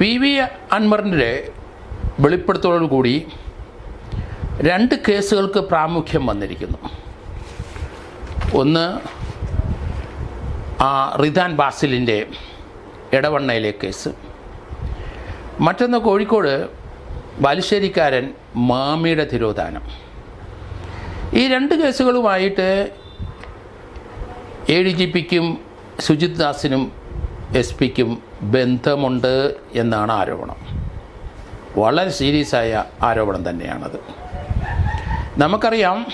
P V അൻവറിന്റെ വെളിപ്പെടുത്തലോടുകൂടി രണ്ട് കേസുകൾക്ക് പ്രാമുഖ്യം വന്നിരിക്കുന്നു. ഒന്ന് ആ റിദാൻ ബാസിലിന്റെ ഇടവണ്ണയിലെ കേസ്. മറ്റൊന്ന് കോഴിക്കോട് ബാലുശ്ശേരിക്കാരൻ മാമിയുടെ തിരോധാനം. ഈ രണ്ട് കേസുകളുമായിട്ട് എ ഡി ജി പിക്കും സുജിത് ദാസിനും എസ് പിക്കും ബന്ധമുണ്ട് എന്നാണ് ആരോപണം. വളരെ സീരിയസ് ആയ ആരോപണം തന്നെയാണത്. നമുക്കറിയാം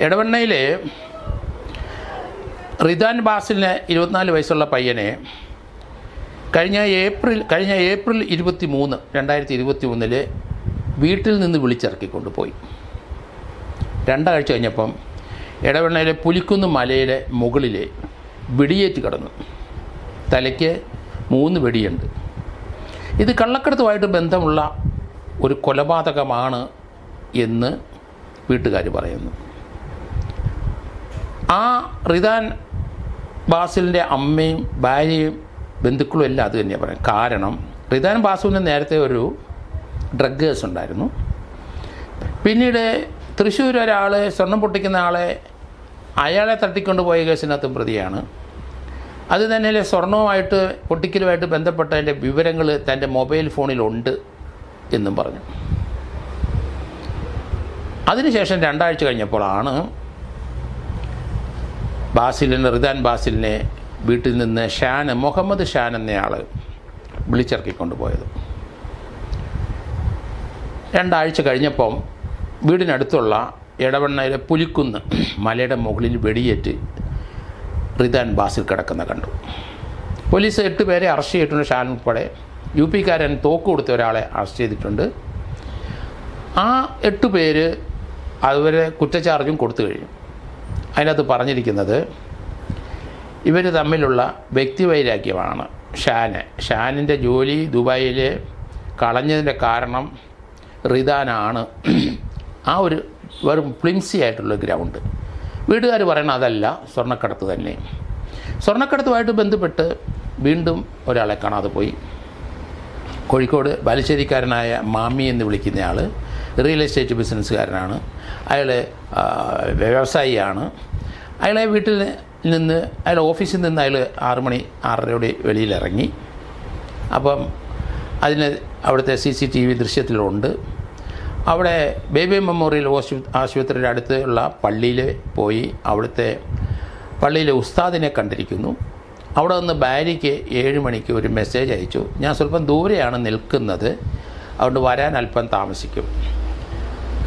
എടവണ്ണയിലെ റിദാൻ ബാസിലിന് ഇരുപത്തിനാല് വയസ്സുള്ള പയ്യനെ കഴിഞ്ഞ ഏപ്രിൽ കഴിഞ്ഞ ഏപ്രിൽ ഇരുപത്തി മൂന്ന് രണ്ടായിരത്തി ഇരുപത്തി മൂന്നിൽ വീട്ടിൽ നിന്ന് വിളിച്ചിറക്കിക്കൊണ്ട് പോയി രണ്ടാഴ്ച കഴിഞ്ഞപ്പം ഇടവണ്ണയിലെ പുലിക്കുന്ന് മലയിലെ മുകളിലെ വെടിയേറ്റ് കിടന്നു. തലയ്ക്ക് മൂന്ന് വെടിയുണ്ട്. ഇത് കള്ളക്കടത്തുമായിട്ട് ബന്ധമുള്ള ഒരു കൊലപാതകമാണ് എന്ന് വീട്ടുകാർ പറയുന്നു. ആ റിദാൻ ബാസിലിന്റെ അമ്മയും ഭാര്യയും ബന്ധുക്കളും എല്ലാം അത് തന്നെയാണ് പറയുന്നത്. കാരണം റിദാൻ ബാസുവിന് നേരത്തെ ഒരു ഡ്രഗ് കേസ് ഉണ്ടായിരുന്നു. പിന്നീട് തൃശ്ശൂർ ഒരാൾ സ്വർണം പൊട്ടിക്കുന്ന ആളെ അയാളെ തട്ടിക്കൊണ്ടുപോയ കേസിനകത്തും പ്രതിയാണ്. അത് തന്നെ സ്വർണവുമായിട്ട് പൊട്ടിക്കലുമായിട്ട് ബന്ധപ്പെട്ടതിന്റെ വിവരങ്ങൾ തന്റെ മൊബൈൽ ഫോണിലുണ്ട് എന്നും പറഞ്ഞു. അതിനുശേഷം രണ്ടാഴ്ച കഴിഞ്ഞപ്പോഴാണ് ബാസിലിനെ റിദാൻ ബാസിലിനെ വീട്ടിൽ നിന്ന് ഷാൻ മുഹമ്മദ് ഷാൻ എന്നയാൾ വിളിച്ചിറക്കിക്കൊണ്ടുപോയത്. രണ്ടാഴ്ച കഴിഞ്ഞപ്പം വീടിനടുത്തുള്ള ഇടവണ്ണയിലെ പുലിക്കുന്ന് മലയുടെ മുകളിൽ വെടിയേറ്റ് റിദാൻ ബാസിൽ കിടക്കുന്ന കണ്ടു. പോലീസ് എട്ട് പേരെ അറസ്റ്റ് ചെയ്തിട്ടുണ്ട് ഷാൻ ഉൾപ്പെടെ. യു കാരൻ തോക്ക് കൊടുത്ത ഒരാളെ അറസ്റ്റ് ചെയ്തിട്ടുണ്ട്. ആ എട്ട് പേര് അതുവരെ കുറ്റചാർജും കൊടുത്തു കഴിഞ്ഞു. അതിനകത്ത് പറഞ്ഞിരിക്കുന്നത് ഇവർ തമ്മിലുള്ള വ്യക്തിവൈരാഗ്യമാണ് ഷാന്. ഷാനിന്റെ ജോലി ദുബായിൽ കളഞ്ഞതിന്റെ കാരണം റിദാനാണ് ആ ഒരു വെറും ഫ്ലിംസി ആയിട്ടുള്ള ഗ്രൗണ്ട്. വീട്ടുകാർ പറയണം അതല്ല സ്വർണക്കടത്ത് തന്നെ. സ്വർണക്കടത്തുമായിട്ട് ബന്ധപ്പെട്ട് വീണ്ടും ഒരാളെ കാണാതെ പോയി. കോഴിക്കോട് ബാലുശ്ശേരിക്കാരനായ മാമി എന്ന് വിളിക്കുന്നയാൾ റിയൽ എസ്റ്റേറ്റ് ബിസിനസ്സുകാരനാണ്. അയാൾ വ്യവസായിയാണ്. അയാളെ വീട്ടിൽ നിന്ന് അയാൾ ഓഫീസിൽ നിന്ന് അയാൾ ആറ് മണി ആറരയോടെ വെളിയിലിറങ്ങി. അപ്പം അതിന് അവിടുത്തെ സി സി ടി വി ദൃശ്യത്തിലുണ്ട്. അവിടെ ബേബി മെമ്മോറിയൽ ആശുപത്രിയുടെ അടുത്തുള്ള പള്ളിയിൽ പോയി അവിടുത്തെ പള്ളിയിലെ ഉസ്താദിനെ കണ്ടിരിക്കുന്നു. അവിടെ നിന്ന് ഭാര്യയ്ക്ക് ഏഴ് മണിക്ക് ഒരു മെസ്സേജ് അയച്ചു. ഞാൻ സ്വല്പം ദൂരെയാണ് നിൽക്കുന്നത്. അതുകൊണ്ട് വരാൻ അല്പം താമസിക്കും.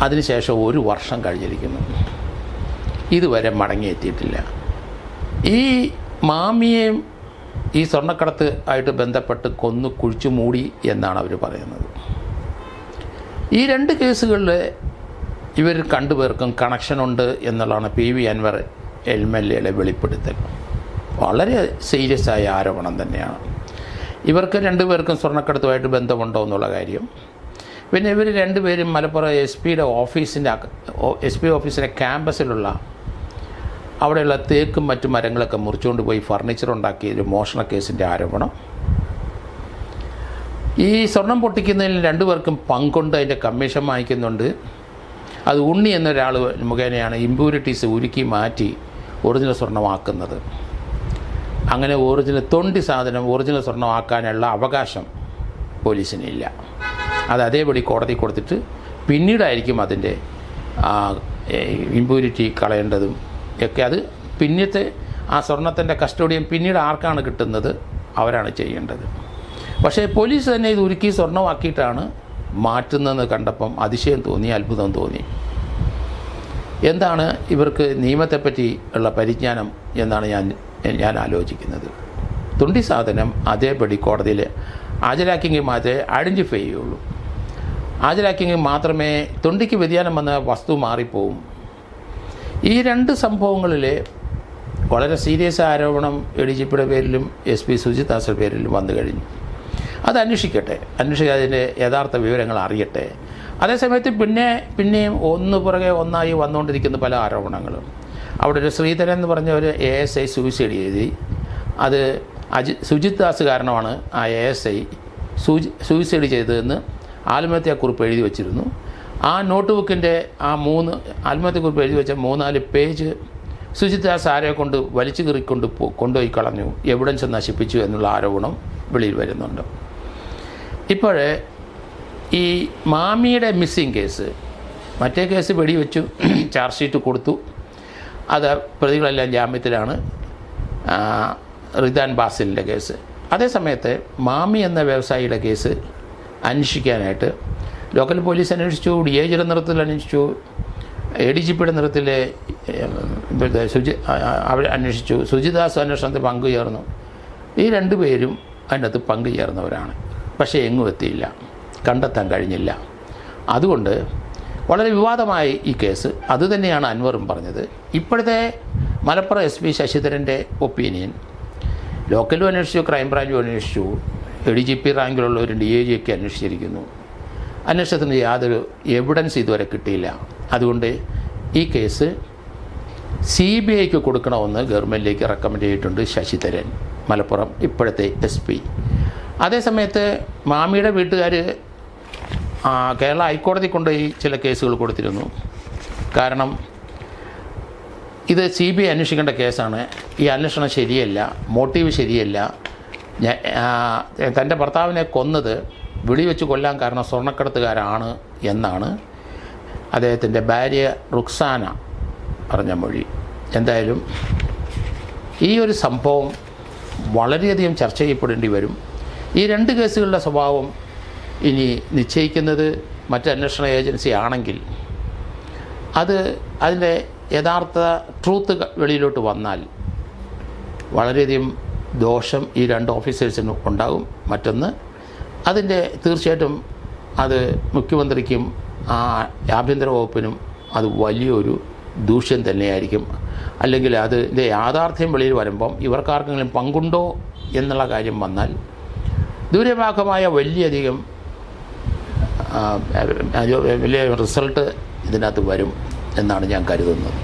അതിനുശേഷം ഒരു വർഷം കഴിഞ്ഞിരിക്കുന്നു. ഇതുവരെ മടങ്ങിയെത്തിയിട്ടില്ല. ഈ മാമിയെയും ഈ സ്വർണക്കടത്ത് ആയിട്ട് ബന്ധപ്പെട്ട് കൊന്നു കുഴിച്ചു മൂടി എന്നാണ് അവർ പറയുന്നത്. ഈ രണ്ട് കേസുകളിൽ ഇവർ രണ്ടുപേർക്കും കണക്ഷനുണ്ട് എന്നുള്ളതാണ് P V Anvar M L എയുടെ വെളിപ്പെടുത്തൽ. വളരെ സീരിയസ് ആയ ആരോപണം തന്നെയാണ്. ഇവർക്ക് രണ്ടുപേർക്കും സ്വർണക്കടത്തുമായിട്ട് ബന്ധമുണ്ടോ എന്നുള്ള കാര്യം. പിന്നെ ഇവർ രണ്ടുപേരും മലപ്പുറം എസ് പിയുടെ ഓഫീസിന്റെ എസ് പി ഓഫീസിന്റെ ക്യാമ്പസിലുള്ള അവിടെയുള്ള തേക്കും മറ്റു മരങ്ങളൊക്കെ മുറിച്ചുകൊണ്ട് പോയി ഫർണിച്ചർ ഉണ്ടാക്കിയ ഒരു മോഷണ കേസിന്റെ ആരോപണം. ഈ സ്വർണം പൊട്ടിക്കുന്നതിൽ രണ്ടുപേർക്കും പങ്കുണ്ട് അതിന്റെ കമ്മീഷൻ വാങ്ങിക്കുന്നുണ്ട്. അത് ഉണ്ണി എന്നൊരാൾ മുഖേനയാണ് ഇമ്പ്യൂരിറ്റീസ് ഉരുക്കി മാറ്റി ഒറിജിനൽ സ്വർണമാക്കുന്നത് അങ്ങനെ ഒറിജിനൽ തൊണ്ടി സാധനം ഒറിജിനൽ സ്വർണമാക്കാനുള്ള അവകാശം പോലീസിനില്ല അത് അതേപടി കോടതി കൊടുത്തിട്ട് പിന്നീടായിരിക്കും അതിന്റെ ഇമ്പ്യൂരിറ്റി കളയേണ്ടതും ഒക്കെ. അത് പിന്നത്തെ ആ സ്വർണത്തിന്റെ കസ്റ്റോഡിയം പിന്നീട് ആർക്കാണ് കിട്ടുന്നത്? അവരാണ് ചെയ്യേണ്ടത്. പക്ഷേ പോലീസ് തന്നെ ഇത് ഉരുക്കി സ്വർണമാക്കിയിട്ടാണ് മാറ്റുന്നതെന്ന് കണ്ടപ്പം അതിശയം തോന്നി അത്ഭുതം തോന്നി. എന്താണ് ഇവർക്ക് നിയമത്തെപ്പറ്റി ഉള്ള പരിജ്ഞാനം എന്നാണ് ഞാൻ ഞാൻ ആലോചിക്കുന്നത്. തുണ്ടി സാധനം അതേപടി കോടതിയിൽ ഹാജരാക്കിയെങ്കിൽ മാത്രമേ ഐഡന്റിഫൈ ചെയ്യുള്ളൂ ഹാജരാക്കിയെങ്കിൽ മാത്രമേ തുണ്ടിക്ക് വ്യതിയാനം വന്ന വസ്തു മാറിപ്പോവും. ഈ രണ്ട് സംഭവങ്ങളിൽ വളരെ സീരിയസ് ആരോപണം എ ഡി ജി പിയുടെ പേരിലും എസ് പി സുജിത് ദാസിന്റെ പേരിലും വന്നു കഴിഞ്ഞു. അത് അന്വേഷിക്കട്ടെ അന്വേഷിച്ച് അതിന്റെ യഥാർത്ഥ വിവരങ്ങൾ അറിയട്ടെ. അതേസമയത്ത് പിന്നെ പിന്നെയും ഒന്ന് പുറകെ ഒന്നായി വന്നുകൊണ്ടിരിക്കുന്ന പല ആരോപണങ്ങളും. അവിടെ ഒരു ശ്രീധരൻ എന്ന് പറഞ്ഞ ഒരു എ എസ് ഐ സൂയിസൈഡ് ചെയ്തി അത് അജി സുജിത് ദാസ് കാരണമാണ് ആ എ എസ് ഐ സൂചി സൂയിസൈഡ് ചെയ്തതെന്ന് ആത്മഹത്യാക്കുറിപ്പ് എഴുതി വച്ചിരുന്നു. ആ നോട്ട് ബുക്കിന്റെ ആ മൂന്ന് ആത്മഹത്യാക്കുറിപ്പ് എഴുതി വെച്ച മൂന്നാൽ പേജ് സുജിത് ദാസ് ആരെ കൊണ്ട് വലിച്ചു കീറിക്കൊണ്ട് കൊണ്ടുപോയി കളഞ്ഞു. എവിഡൻസ് നശിപ്പിച്ചു എന്നുള്ള ആരോപണം. വെളിയിൽ വരുന്നുണ്ട് ഇപ്പോൾ ഈ മാമിയുടെ മിസ്സിങ് കേസ് മറ്റേ കേസ് വെടിവെച്ചു ചാർജ് ഷീറ്റ് കൊടുത്തു അത് പ്രതികളെല്ലാം ജാമ്യത്തിലാണ് റിദാൻ ബാസിലിന്റെ കേസ് അതേസമയത്ത് മാമി എന്ന വ്യവസായിയുടെ കേസ് അന്വേഷിക്കാനായിട്ട് ലോക്കൽ പോലീസ് അന്വേഷിച്ചു ഡി എ ജിയുടെ നിറത്തിൽ അന്വേഷിച്ചു എ ഡി ജി പിയുടെ നിറത്തിലെ സുജി അവർ അന്വേഷിച്ചു സുജിദാസ് അന്വേഷണത്തിൽ പങ്കുചേർന്നു ഈ രണ്ടു പേരും അതിനകത്ത് പങ്കുചേർന്നവരാണ് പക്ഷേ എങ്ങും എത്തിയില്ല. കണ്ടെത്താൻ കഴിഞ്ഞില്ല. അതുകൊണ്ട് വളരെ വിവാദമായ ഈ കേസ്. അതുതന്നെയാണ് അൻവറും പറഞ്ഞത്. ഇപ്പോഴത്തെ മലപ്പുറം എസ് പി ശശിധരന്റെ ഒപ്പീനിയൻ. ലോക്കലും അന്വേഷിച്ചു ക്രൈംബ്രാഞ്ചും അന്വേഷിച്ചു. എ ഡി ജി പി റാങ്കിലുള്ളവരും ഡി ഐ ജി ഒക്കെ അന്വേഷിച്ചിരിക്കുന്നു. അന്വേഷണത്തിന് യാതൊരു എവിഡൻസ് ഇതുവരെ കിട്ടിയില്ല. അതുകൊണ്ട് ഈ കേസ് സി ബി ഐക്ക് കൊടുക്കണമെന്ന് ഗവൺമെന്റിലേക്ക് റെക്കമെൻഡ് ചെയ്തിട്ടുണ്ട് ശശിധരൻ മലപ്പുറം ഇപ്പോഴത്തെ എസ് പി. അതേസമയത്ത് മാമിയുടെ വീട്ടുകാർ കേരള ഹൈക്കോടതി കൊണ്ടുപോയി ചില കേസുകൾ കൊടുത്തിരുന്നു. കാരണം ഇത് സി ബി ഐ അന്വേഷിക്കേണ്ട കേസാണ്. ഈ അന്വേഷണം ശരിയല്ല മോട്ടീവ് ശരിയല്ല. തന്റെ ഭർത്താവിനെ കൊന്നത് വെടിവെച്ച് കൊല്ലാൻ കാരണം സ്വർണക്കടത്തുകാരാണ് എന്നാണ് അദ്ദേഹത്തിന്റെ ഭാര്യ റുക്സാന പറഞ്ഞ മൊഴി. എന്തായാലും ഈ ഒരു സംഭവം വളരെയധികം ചർച്ച ചെയ്യപ്പെടേണ്ടി വരും. ഈ രണ്ട് കേസുകളുടെ സ്വഭാവം ഇനി നിശ്ചയിക്കുന്നത് മറ്റ് അന്വേഷണ ഏജൻസി ആണെങ്കിൽ അത് അതിന്റെ യഥാർത്ഥ ട്രൂത്ത് വെളിയിലോട്ട് വന്നാൽ വളരെയധികം ദോഷം ഈ രണ്ട് ഓഫീസേഴ്സിന് ഉണ്ടാകും. മറ്റൊന്ന് അതിന്റെ തീർച്ചയായിട്ടും അത് മുഖ്യമന്ത്രിക്കും ആ ആഭ്യന്തര വകുപ്പിനും അത് വലിയൊരു ദൂഷ്യം തന്നെയായിരിക്കും. അല്ലെങ്കിൽ അതിന്റെ യാഥാർത്ഥ്യം വെളിയിൽ വരുമ്പം ഇവർക്കാർക്കെങ്കിലും പങ്കുണ്ടോ എന്നുള്ള കാര്യം വന്നാൽ ദൂരഭാഗമായ വലിയധികം വലിയ റിസൾട്ട് ഇതിനകത്ത് വരും എന്നാണ് ഞാൻ കരുതുന്നത്.